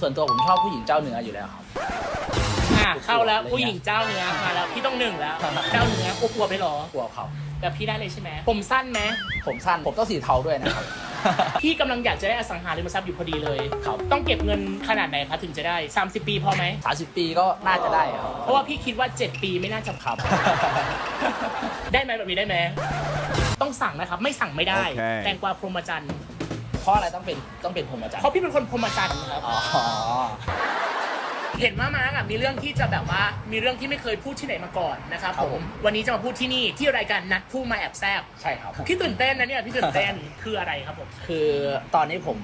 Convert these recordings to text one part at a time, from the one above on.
ส่วนตัวผมชอบผู้หญิงเจ้าเนื้ออยู่แล้วครับ อะเข้าแล้วอะไรเงี้ยผู้หญิงเจ้าเนื้อมาแล้วพี่ต้องหนึ่งแล้ว เจ้าเนื้อกลัวๆไปหรอกลัวเขาแบบพี่ได้เลยใช่ไหมผมสั้นไหมผมสั้นผมต้องสีเทาด้วยนะครับ พี่กำลังอยากจะได้อสังหาริมทรัพย์อยู่พอดีเลยครับ ต้องเก็บเงินขนาดไหนคะถึงจะได้ 30 ปีพอไหมสามสิบปีก็น่าจะได้ครับเพราะว่าพี่คิดว่า 7 ปีไม่น่าจะครับ ได้ไหมแบบนี้ได้ไหมต้องสั่งนะครับ ไม่สั่งไม่ได้ โอเค แตงกวาพรหมจันทรย์ เพราะอะไรต้องเป็นต้องเป็นผมอาจารย์เพราะพี่เป็นคนพรหมจันทรย์ครับอ๋อเห็นว่ามาร์กอะมีเรื่องที่จะแบบว่ามีเรื่องที่ไม่เคยพูดที่ไหนมาก่อนนะครับผมวันนี้จะมาพูดที่นี่ที่รายการนัดผู้มาแอบแซบใช่ครับพี่ตื่นเต้นนะเนี่ยพี่ตื่นเต้นคืออะไรครับผมคือตอนนี้ผม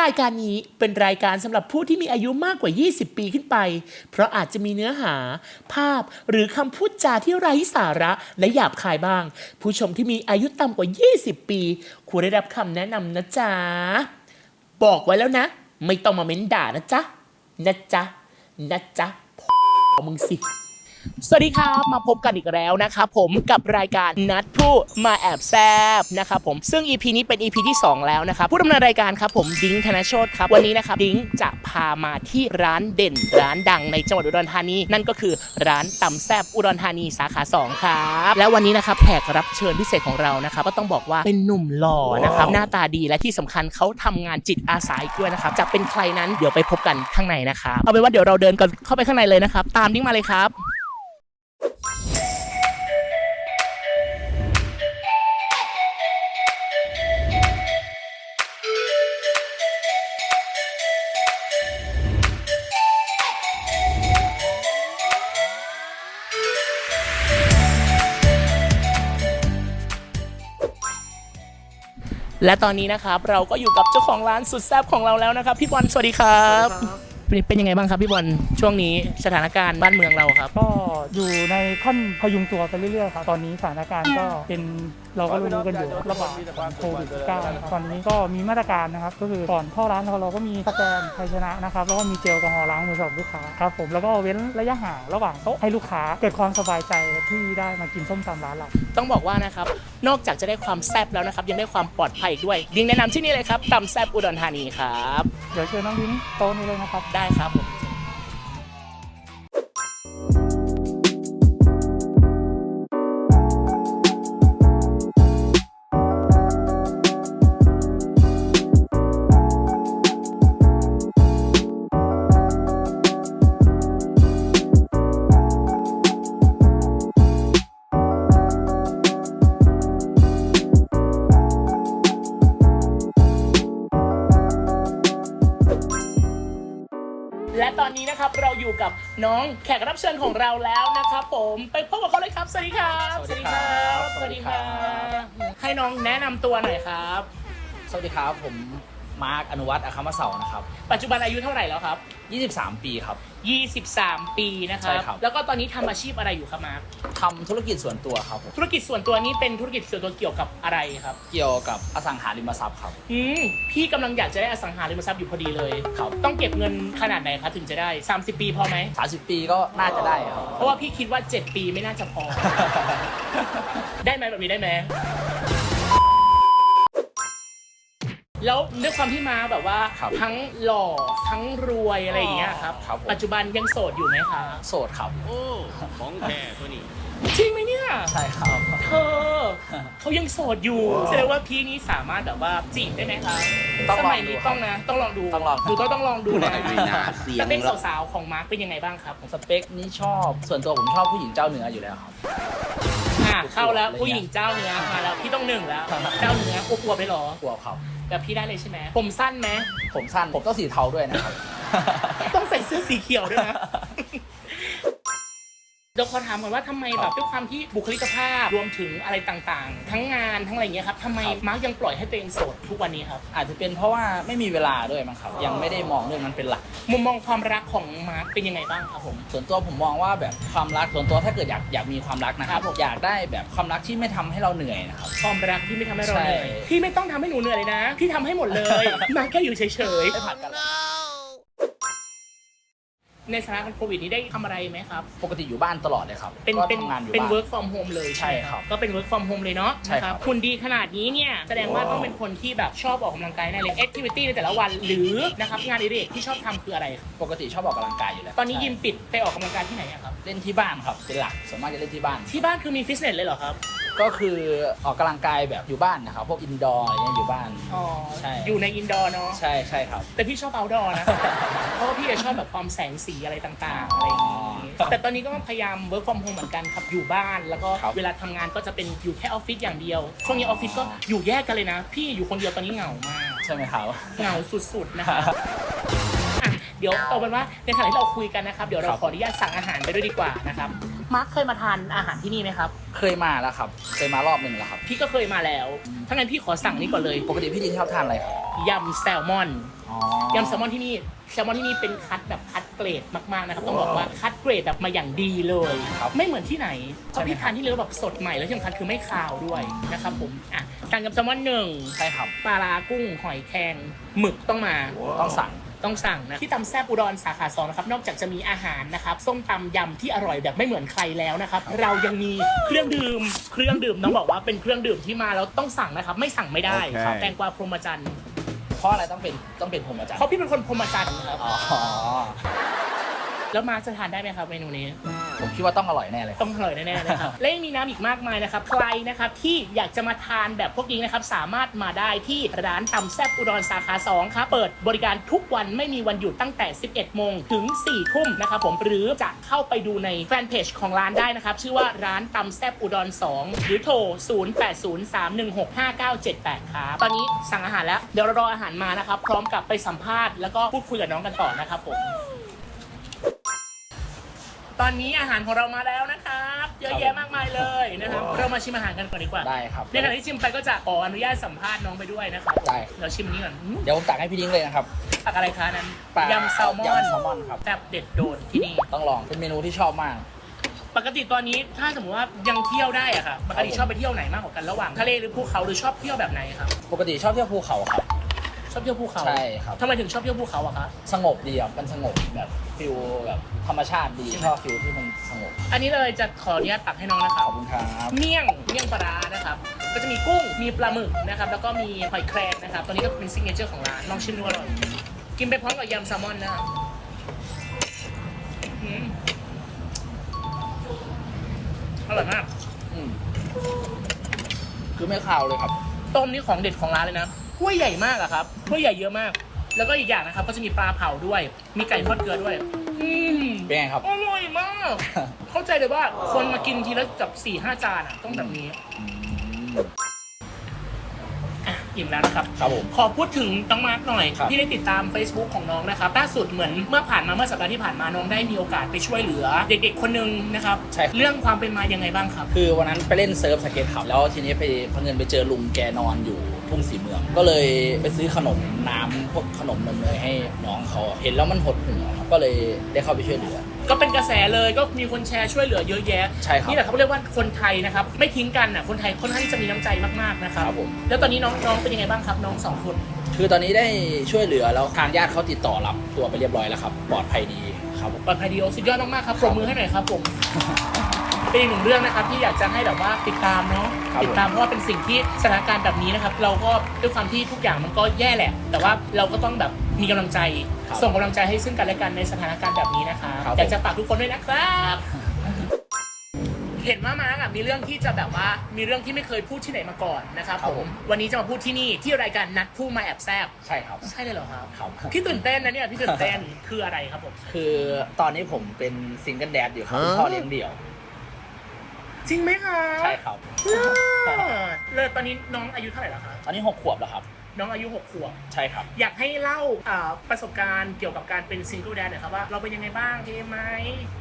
รายการนี้เป็นรายการสำหรับผู้ที่มีอายุมากกว่า 20 ปีขึ้นไป เพราะอาจจะมีเนื้อหา ภาพ หรือคำพูดจาที่ไร้สาระและหยาบคายบ้าง ผู้ชมที่มีอายุต่ำกว่า 20 ปี ควรได้รับคำแนะนำนะจ๊ะ บอกไว้แล้วนะ ไม่ต้องมาเม้นด่านะจ๊ะ นะจ๊ะ นะจ๊ะพอมึงสิ สวัสดีครับมาพบกันอีกแล้วนะครับผมกับรายการนัดผู้มาแอบแซบนะครับผมซึ่ง EP นี้เป็น EP ที่ 2 แล้วนะครับผู้ดำเนินรายการครับผมดิ้งธนโชตครับวันนี้นะครับดิ้งจะพามาที่ร้านเด่น ร้านดังในจังหวัดอุดรธานี นั่นก็คือร้านตำแซบอุดรธานีสาขา 2 ครับแล้ววันนี้นะครับแขกรับเชิญพิเศษของเรานะครับก็ต้องบอกว่าเป็นหนุ่มหล่อนะครับหน้าตาดีและที่สำคัญเขาทำงานจิตอาสาอีกด้วยนะครับจะเป็นใครนั้นเดี๋ยวไปพบกันข้างในนะครับเอาเป็นว่าเดี๋ยวเราเดินกันเข้าไปข้างในเลยนะครับตามดิ้งมาเลยครับ และตอนนี้นะครับเราก็อยู่กับเจ้าของร้านสุดแซ่บของเราแล้วนะครับ พี่บอลสวัสดีครับ เป็นเป็นยังไงบ้างครับพี่บอลช่วงนี้สถานการณ์บ้านเมืองเราครับ ก็อยู่ในขั้นพยุงตัวไปเรื่อยๆครับ ตอนนี้สถานการณ์ก็เป็น เราก็รู้กันอยู่ระบาดโควิด19ตอนนี้ก็มีมาตรการนะครับ ก็คือก่อนเข้าร้านเราเราก็มีสแกนไทยชนะนะครับแล้วก็มีเจลแอลกอฮอล์ล้างมือสำหรับลูกค้าครับผมแล้วก็เว้นระยะห่างระหว่างโต๊ะให้ลูกค้าเกิดความสบายใจที่ได้มากินส้มตำร้านเรา ต้องบอกว่านะครับ นอกจากจะได้ความแซ่บแล้วนะครับ ยังได้ความปลอดภัยอีกด้วยดิ้งแนะนำที่นี่เลยครับตำแซ่บอุดรธานีครับ เดี๋ยวเชิญน้องลิ้นโต๊ะนี้เลยนะครับ ได้ครับผม น้องแขกรับเชิญของเราแล้วนะครับผมไปพบกับเขาเลยครับสวัสดีครับสวัสดีครับสวัสดีคสวัรัสดีครับบให้น้องแนะนำตัวหน่อยครับ สวัสดีครับผม มาร์คอนุวัฒน์อาคามะเสานะครับ ปัจจุบันอายุเท่าไหร่แล้วครับ 23 ปีครับ 23 ปีนะครัใช่บ ครับ แล้วก็ตอนนี้ทำอาชีพอะไรอยู่ครับมาร์คทำธุรกิจส่วนตัวครับผมธุรกิจส่วนตัวนี้เป็นธุรกิจส่วนตัวเกี่ยวกับอะไรครับเกี่ยวกับอสังหาริมทรัพย์ครับ อืมพี่กำลังอยากจะได้อสังหาริมทรัพย์อยู่พอดีเลยครับ ต้องเก็บเงินขนาดไหนคะถึงจะได้ 30 ปีพอไหม 30 ปีก็น่าจะได้ครับ เพราะว่าพี่คิดว่า 7 ปีไม่น่าจะพอ ได้ไหมแบบนี้ได้ไหม แล้วด้วยความที่มาแบบว่าครับทั้งหล่อทั้งรวยอะไรอย่างเงี้ยครับ ครับผม ปัจจุบันยังโสดอยู่ไหมคะโสดครับ โอ้ของแท้ตัวนี้ จริงไหมเนี่ยใช่ครับ เธอเขายังโสดอยู่แสดงว่าพี่นี้สามารถแบบว่าจีบได้ไหมคะต้องสลองมัยนี้ดูครับต้องนะต้องลองดูต้องลอง ดูต้องต้องลองดูนะไม่น่าเสี่ยง สเปคหรอกสาวๆของมาร์คเป็นยังไงบ้างครับสเปคนี้ชอบ ส่วนตัวผมชอบผู้หญิงเจ้าเนื้ออยู่แล้วครับ อะเข้าแล้วอะไรเงี้ยผู้หญิงเจ้าเนื้อมาแล้วพี่ต้องหนึ่งแล้ว เจ้าเนื้อกลัวๆไปหรอ กลัวครับ แบบพี่ได้เลยใช่ไหมผมสั้นไหมผมสั้นผมต้องสีเทาด้วยนะครับ ต้องใส่เสื้อสีเขียวด้วยนะ เดี๋ยวขอถามก่อนว่าทำไมแบบด้วยความที่บุคลิกภาพรวมถึงอะไรต่างๆ ทั้งงานทั้งอะไรอย่างเงี้ยครับทำไมครับมาร์คยังปล่อยให้ตัวเองโสดทุกวันนี้ครับ อาจจะเป็นเพราะว่าไม่มีเวลาด้วยมั้งครับ ยังไม่ได้มองเรื่องนั้นเป็นหลัก มุมมองความรักของมาร์คเป็นยังไงบ้างครับผม ส่วนตัวผมมองว่าแบบความรักส่วนตัวถ้าเกิดอยากอยากมีความรักนะครับครับผม อยากได้แบบความรักที่ไม่ทำให้เราเหนื่อยนะครับ ความรักที่ไม่ทำให้เราใช่เหนื่อยพี่ไม่ต้องทำให้หนูเหนื่อยเลยนะพี่ทำให้หมดเลย มาร์คแค่อยู่เฉยไม่ผัดกันหรอก ในสถานการณ์โควิดนี้ได้ทำอะไรไหมครับ ปกติอยู่บ้านตลอดเลยครับเป็นก็เป็นทำงานอยู่เป็น บ้าน work from home เลยใช่ไหมครับก็เป็น work from home เลยเนาะใช่นะครับคุณดีขนาดนี้เนี่ย แสดงว่าต้องเป็นคนที่แบบชอบออกกำลังกายแน่เลย activity ในแต่ละวัน หรือนะครับงานอดิเรกที่ชอบทำคืออะไรครับปกติชอบออกกำลังกายอยู่แล้วตอนนี้ใช่ยิมปิดไปออกกำลังกายที่ไหนอะครับ เล่นที่บ้านครับเป็นหลักส่วนมากจะเล่นที่บ้านที่บ้านคือมีฟิตเนสเลยเหรอครับ ก็คือออกกำลังกายแบบอยู่บ้านนะครับ พวกอินดอร์อะไรเงี้ยอยู่บ้าน อ๋อใช่ อยู่ในอินดอร์เนาะใช่ใช่ครับ แต่พี่ชอบ outdoor นะ เพราะว่าพี่จะชอบแบบความแสงสีอะไรต่างๆอะไรอย่างนี้อ๋อแต่ตอนนี้ก็พยายาม work from home เหมือนกันครับอยู่บ้าน แล้วก็ครับ เวลาทำงานก็จะเป็นอยู่แค่ออฟฟิศอย่างเดียว ช่วงนี้ออฟฟิศก็อยู่แยกกันเลยนะ พี่อยู่คนเดียวตอนนี้เหงามาก ใช่ไหมครับ เหงาสุดๆนะคะ อะเดี๋ยวเอาเป็นว่าในขณะที่เราคุยกันนะครับ เดี๋ยวเราครับ ขออนุญาตสั่งอาหารไปด้วยดีกว่านะครับ มาร์คเคยมาทานอาหารที่นี่ไหมครับ เคยมาแล้วครับ เคยมารอบหนึ่งแล้วครับ พี่ก็เคยมาแล้วถ้างั้นพี่ขอสั่งนี้ก่อนเลยปกติพี่ดินชอบทานอะไรครับยำแซลมอนอ๋อยำแซลมอนที่นี่แซลมอนที่นี่เป็นคัดแบบคัดเกรดมากๆนะครับต้องบอกว่าคัดเกรดแบบมาอย่างดีเลย ไม่เหมือนที่ไหนเพราะพี่ทานที่เลยแบบสดใหม่แล้วที่สำคัญคือไม่คาวด้วยนะครับผมอะสั่งยำแซลมอนหนึ่งใช่ครับปลาร้ากุ้งหอยแครงหมึกต้องมาต้องสั่ง ต้องสั่งนะที่ตำแซ่บอุดรสาขาสองนะครับนอกจากจะมีอาหารนะครับส้มตำยำที่อร่อยแบบไม่เหมือนใครแล้วนะครับเรายังมีเครื่องดื่มเครื่องดื่มต้องบอกว่าเป็นเครื่องดื่มที่มาแล้วต้องสั่งนะครับไม่สั่งไม่ได้โอเคครับแตงกวาพรหมจันทร์เพราะอะไรต้องเป็นต้องเป็นผมอาจารย์เพราะพี่เป็นคนพรหมจันทร์ครับอ๋อแล้วมาร์คจะทานได้ไหมครับเมนูนี้ ผมคิดว่าต้องอร่อยแน่เลย ต้องอร่อยแน่ๆนะครับ และยังมีน้ำอีกมากมายนะครับ ใครนะครับที่อยากจะมาทานแบบพวกนี้นะครับ สามารถมาได้ที่ร้านตำแซ่บอุดรสาขา 2 ครับ เปิดบริการทุกวันไม่มีวันหยุดตั้งแต่ 11 โมงถึง 4 ทุ่มนะครับผม หรือจะเข้าไปดูในแฟนเพจของร้านได้นะครับ ชื่อว่าร้านตำแซ่บอุดร 2 หรือโทร 0803165978 ครับ ตอนนี้สั่งอาหารแล้ว เดี๋ยวเรารออาหารมานะครับ พร้อมกับไปสัมภาษณ์แล้วก็พูดคุยกับน้องกันต่อนะครับผม ตอนนี้อาหารของเรามาแล้วนะครับเยอะแยะมากมายเลยนะครับเรามาชิมอาหารกันก่อนดีกว่าได้ครับ ในขณะที่ชิมไปก็จะขออนุญาตสัมภาษณ์น้องไปด้วยนะครับได้ เราชิมอันนี้ก่อนอืมเดี๋ยวผมตักให้พี่ดิ้งเลยนะครับตักอะไรคะนั้นปลายำแซลมอนยำแซลมอนครับ แบบเด็ดโดนที่นี่ ต้องลองเป็นเมนูที่ชอบมาก ปกติตอนนี้ถ้าสมมติว่ายังเที่ยวได้อะค่ะปกติชอบไปเที่ยวไหนมากกว่ากันระหว่างทะเลหรือภูเขาหรือชอบเที่ยวแบบไหนครับปกติชอบเที่ยวภูเขาครับ ชอบเที่ยวภูเขาใช่ครับทำไมถึงชอบเที่ยวภูเขาอะคะสงบดีครับมันสงบแบบฟิลแบบธรรมชาติดีชอบฟิลที่มันสงบอันนี้เลยจะขออนุญาตตักให้น้องนะคขรับอบคุณครับเมี่ยงเมี่ยงปลาร้านะครับก็จะมีกุ้งมีปลาหมึกนะครับแล้วก็มีหอยแครงนะครับตัวนี้ก็เป็นซิกเนเจอร์ของร้านลองชิมดูอร่อยกินไปพร้อมกับยำแซลมอนนะครับอืมอร่อยมาก อืมคือไม่คาวเลยครับ ต้มนี่ของเด็ดของร้านเลยนะ ถ้วยใหญ่มากอะครับถ้วยใหญ่เยอะมาก แล้วก็อีกอย่างนะครับ ก็จะมีปลาเผาด้วย มีไก่ทอดเกลือด้วย อืมเป็นไงครับ อร่อยมาก เข้าใจเลยว่าคนมากินทีละจับสี่ห้าจานอะต้องแบบนี้อะอิ่มแล้วนะครับ ครับผม ขอพูดถึงน้องมาร์กหน่อยครับที่ได้ติดตาม Facebook ของน้องนะครับล่าสุดเหมือนเมื่อผ่านมาเมื่อสัปดาห์ที่ผ่านมาน้องได้มีโอกาสไปช่วยเหลือ เด็กๆคนหนึงนะครับใช่ครับ เรื่องความเป็นมายังไงบ้างครับ คือวันนั้นไปเล่นเซิร์ฟสเก็ตครับแล้วทีนี้ไปพังเงินไปเจอลุงแกนอนอยู่ ทุ่งสีเมือง ก็เลยไปซื้อขนมน้ำพวกขนมนมเนยให้น้องเขาเห็นแล้วมันหดหูครับก็เลยได้เข้าไปช่วยเหลือ ก็เป็นกระแสเลยก็มีคนแชร์ช่วยเหลือเยอะแยะใช่ครับนี่แหละเขาเรียกว่าคนไทยนะครับไม่ทิ้งกันอะคนไทยค่อนข้างที่จะมีน้ำใจมากๆนะครับครับผม แล้วตอนนี้น้องน้องเป็นยังไงบ้างครับน้องสองคน คือตอนนี้ได้ช่วยเหลือแล้วทางญาติเขาติดต่อรับตัวไปเรียบร้อยแล้วครับ ปลอดภัยดีครับผม ปลอดภัยดีโอสุดยอดมากๆครับปรบมือให้หน่อยครับผม เป็นอีกหนึ่งเรื่องนะครับที่อยากจะให้แบบว่าติดตามเนาะครับติดตามเพราะว่าเป็นสิ่งที่สถานการณ์แบบนี้นะครับ เราก็ด้วยความที่ทุกอย่างมันก็แย่แหละ แต่ว่าเราก็ต้องแบบมีกำลังใจ ครับส่งกำลังใจให้ซึ่งกันและกันในสถานการณ์แบบนี้นะครับครับ อยากจะฝากทุกคนด้วยนะครับ เห็นว่ามาร์กอะมีเรื่องที่จะแบบว่ามีเรื่องที่ไม่เคยพูดที่ไหนมาก่อนนะครับครับผผม มวันนี้จะมาพูดที่นี่ที่รายการนัดผู้มาแอบแซบใช่ครับ ใช่เลยเหรอครับครับ พี่ตื่นเต้นนะเนี่ยพี่ตื่นเต้นคืออะไรครับผม คือตอนนี้ผมเป็นซิงเกิลแดดอยู่ครับคุณพ่อเลี้ยงเดี่ยว จริงไหมคะใช่ครับเออเลยตอนนี้น้องอายุเท่าไหร่แล้วคะ ตอนนี้หกขวบแล้วครับ น้องอายุหกขวบ ใช่ครับ อยากให้เล่าอ่าประสบการณ์เกี่ยวกับการเป็นซิงเกิลแดนหน่อยครับว่าเราเป็นยังไงบ้างเท่ไหม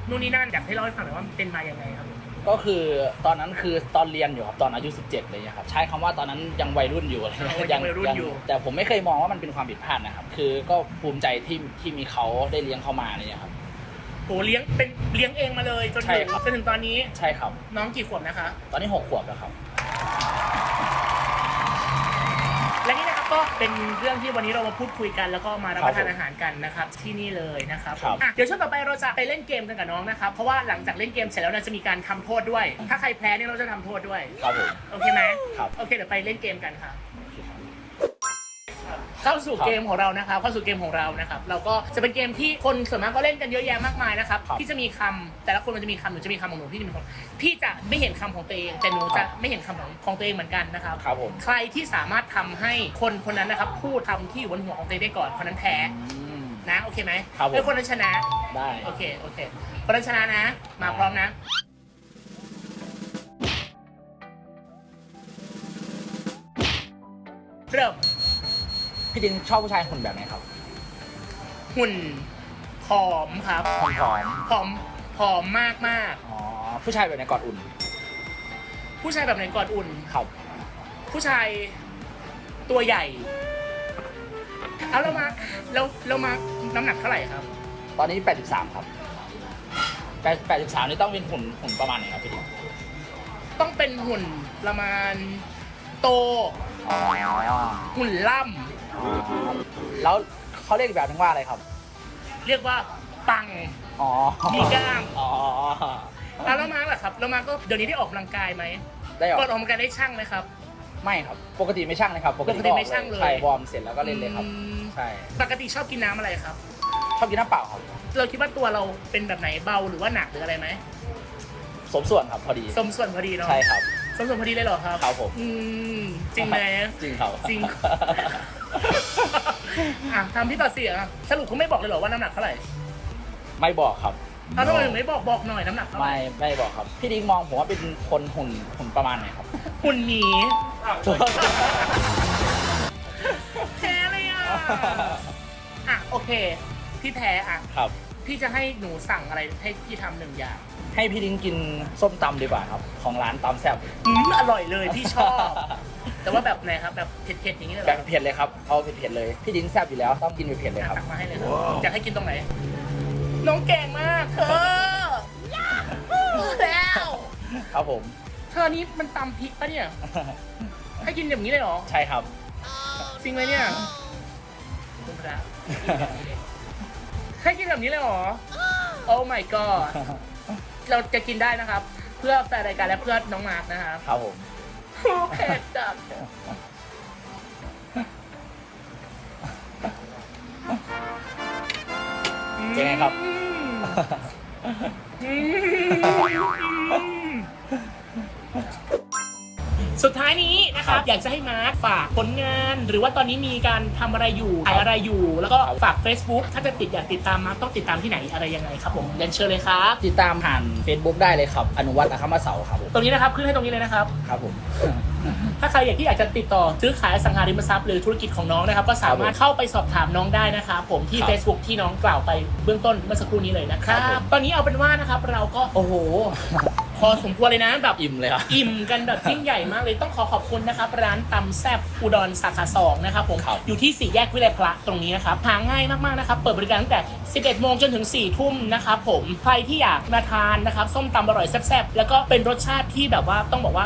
นู่นนี่นั่นอยากให้เล่าให้ฟังหน่อยว่ามันเป็นมายังไงครับผมก็คือตอนนั้นคือตอนเรียนอยู่ครับตอนอายุ 17เลยอะครับ ใช้คำว่าตอนนั้นยังวัยรุ่นอยู่อะไรอ๋อยังวัยรุ่นอยู่ แต่ผมไม่เคยมองว่ามันเป็นความผิดพลาดนะครับ คือก็ภูมิใจที่ที่มีเขาได้เลี้ยงเข้ามาเนี่ยครับ โหเลี้ยงเป็นเลี้ยงเองมาเลยจนใช่ถึงครับ จนถึงตอนนี้ใช่ครับ น้องกี่ขวบนะคะ ตอนนี้หกขวบแล้วครับ และนี่นะครับก็เป็นเรื่องที่วันนี้เรามาพูดคุยกัน แล้วก็มารับประทานครับผมอาหารกันนะครับที่นี่เลยนะครับครับ อะเดี๋ยวช่วงต่อไปเราจะไปเล่นเกมกันกับน้องนะครับเพราะว่าหลังจากเล่นเกมเสร็จแล้วเราจะมีการทำโทษด้วย ถ้าใครแพ้เนี่ยเราจะทำโทษด้วยครับผม โอเคไหมครับ โอเคเดี๋ยวไปเล่นเกมกันครับ เข้าสู่เกมของเรานะครับเข้าสู่เกมของเรานะครับเราก็จะเป็นเกมที่คนส่วนมากก็เล่นกันเยอะแยะมากมายนะครับครับ ที่จะมีคำแต่ละคนมันจะมีคำหนูจะมีคำของหนูพี่จะมีคำพี่จะไม่เห็นคำของตัวเอง แต่หนูจะไม่เห็นคำของของตัวเองเหมือนกันนะครับ ครับผมใครที่สามารถทำให้คนคนนั้นนะครับพูดคำที่อยู่บนหัวของตัวเองได้ก่อนคนนั้นแพ้อืม นะโอเคไหมครับผม แล้วคนนั้นชนะ ได้ โอเค โอเค คนนั้นชนะนะ มาพร้อมนะ พี่ดินชอบผู้ชายหุ่นแบบไหนครับหุ่นผอมครับผอมผอมผอมมากมากๆอ๋อผู้ชายแบบไหนกอดอุ่นๆผู้ชายแบบไหนกอดอุ่น ครับผู้ชายตัวใหญ่ เอาเรามาเราเรามาน้ำหนักเท่าไหร่ครับ ตอนนี้ 83 ครับ8 83 นี่ต้องเป็นหุ่นหุ่นประมาณไหนครับพี่ดินต้องเป็นหุ่นประมาณโต อ๋อหุ่นล่อ๋อ แล้วเขาเรียกอีกแบบนึงว่าอะไรครับำเรียกว่าปัง อ๋อมีกล้าม อ๋อแล้วเรามาล่ะครับเรามาก็เดี๋ยวนี้ได้ออกกำลังกายไหมได้เหรอก่อนออกกำลังกายได้ช่างไหมครับ ไม่ครับ ปกติไม่ช่างเลยครับ ปกติปกติไม่ช่างเลย ใช่วอร์มเสร็จแล้วก็เล่นเลยครับ อืมใช่ ปกติชอบกินน้ำอะไรครับ ชอบกินน้ำเปล่าครับ เราคิดว่าตัวเราเป็นแบบไหนเบาหรือว่าหนักหรืออะไรไหมสมส่วนครับพอดี สมส่วนพอดีเนาะใช่ครับ สมส่วนพอดีเลยเหรอครับครับผม อืมจริงไหม จริงครับ จริง อะทำที่ต่อเสียอะสรุปคุณไม่บอกเลยเหรอว่าน้ำหนักเท่าไหร่ไม่บอกครับเอาทำไมถึงไม่บอกบอกหน่อยน้ำหนักเท่าไหร่ไม่ไม่บอกครับ พี่ดิงมองผมว่าเป็นคนหุ่นหุ่นประมาณไหนครับหุ่นหมีแพ้เลยอะ อะโอเค พี่แพ้อะ ครับ พี่จะให้หนูสั่งอะไรให้พี่ทำหนึ่งอย่างให้พี่ดิงกินส้มตำดีกว่าครับ ของร้านตำแซ่บ อืมอร่อยเลยพี่ชอบ แต่ว่าแบบไหนครับแบบเผ็ดๆอย่างนี้เลยเหแบรบอเผ็ดเลยครับ เอาเผ็ดๆเลย พี่ดิงแซ่บอยู่แล้ว ต้องกินเผ็ดๆเลยครับ ตักมาให้เลยครับอยากให้กินตรงไหน น้องแกงมากเธอแล้วครับผม เธอนี้มันตำพริกปะเนี่ย ให้กินอย่างนี้เลยเหรอใช่ครับ จริงไหมเนี่ยคุณพระให้กินแบบนี้เลยเหรอ โอ้ my god เราจะกินได้นะครับ เพื่อแฟนรายการและเพื่อน้องมาร์กนะครับ ครับผม โอ้เผ็ดจัดเป็นไงครับ อืม สุดท้ายนี้นะครับอยากจะให้มาร์คฝากผลงาน หรือว่าตอนนี้มีการทำอะไรอยู่ถ่ายอะไรอยู่ แล้วก็ฝาก Facebook ถ้าจะติดอยากติดตามมาร์คต้องติดตามที่ไหนอะไรยังไงครับผมเรียนเชิญเลยครับ ติดตามผ่าน Facebook ได้เลยครับ อนุวัฒน์นะครับมาเสาครับผมตรงนี้นะครับขึ้นให้ตรงนี้เลยนะครับ ครับผม ถ้าใครอยากที่อยากจะติดต่อซื้อขายอสังหาริมทรัพย์หรือธุรกิจของน้องนะครับ ก็สามารถเข้าไปสอบถามน้องได้นะครับผมที่ ครับ Facebook ที่น้องกล่าวไปเบื้องต้นเมื่อสักครู่นี้เลยนะครัครับบผม ตอนนี้เอาเป็นว่านะครับเราก็โอ้โหพ อสมควรเลยนะแบบอิ่มเลยครับอิ่มกันแบบยิ่งใหญ่มากเลยต้องขอขอบคุณนะครับ ร้านตำแซบอุดรสาขาสองนะครับผมครับอยู่ที่สี่แยกวิเลยพระตรงนี้นะครับหาง่ายมากๆนะครับ เปิดบริการตั้งแต่ 11 โมงจนถึง 4 ทุ่มนะครับผมใครที่อยากมาทานนะครับ ส้มตำอร่อยแซ่บๆแล้วก็เป็นรสชาติที่แบบว่าต้องบอกว่า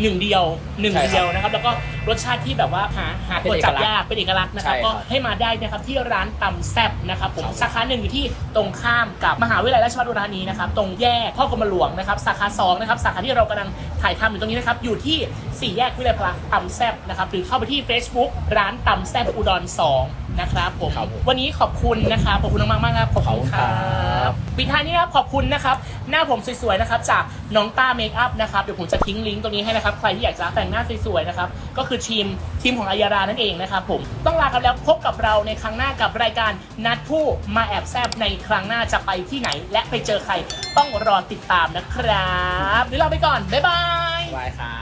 หนึ่งเดียวหนึ่งใช่ครับเดียวนะครับ แล้วก็รสชาติที่แบบว่าหาหาตัวจับเป็นเอกลักษณ์ยากเป็นเอกลักษณ์นะครับ ใช่ครับก็ให้มาได้นะครับที่ร้านตำแซบนะครับผมครับสาขาหนึ่งอยู่ที่ตรงข้ามกับมหาวิทยาลัยราชภัฏอุดรธานีนะครับตรงแยกพ่อกรมหลวงนะครับสาขา2นะครับสาขาที่เรากำลังถ่ายทำอยู่ตรงนี้นะครับอยู่ที่4แยกวิทยาลัยพลังตำแซบนะครับหรือเข้าไปที่ Facebook ร้านตำแซบอุดร2 นะครับผม ครับผมวันนี้ขอบคุณนะครับขอบคุณมากๆมากครับขอบคุณขอบคุณคครัรับ บปิดท้ายนี้นะครับขอบคุณนะครับ หน้าผมสวยๆนะครับจากน้องต้าเมคอัพนะครับเดี๋ยวผมจะทิ้งลิงก์ตรงนี้ให้นะครับใครที่อยากจะแต่งหน้าสวยๆนะครับก็คือทีมทีมของอายารานั่นเองนะครับผมต้องลากันแล้วพบกับเราในครั้งหน้ากับรายการนัดผู้มาแอบแซบในครั้งหน้าจะไปที่ไหน และไปเจอใครต้องรอติดตามนะครับเดี๋ยวเราไปก่อนบ๊ายบาย บายครับ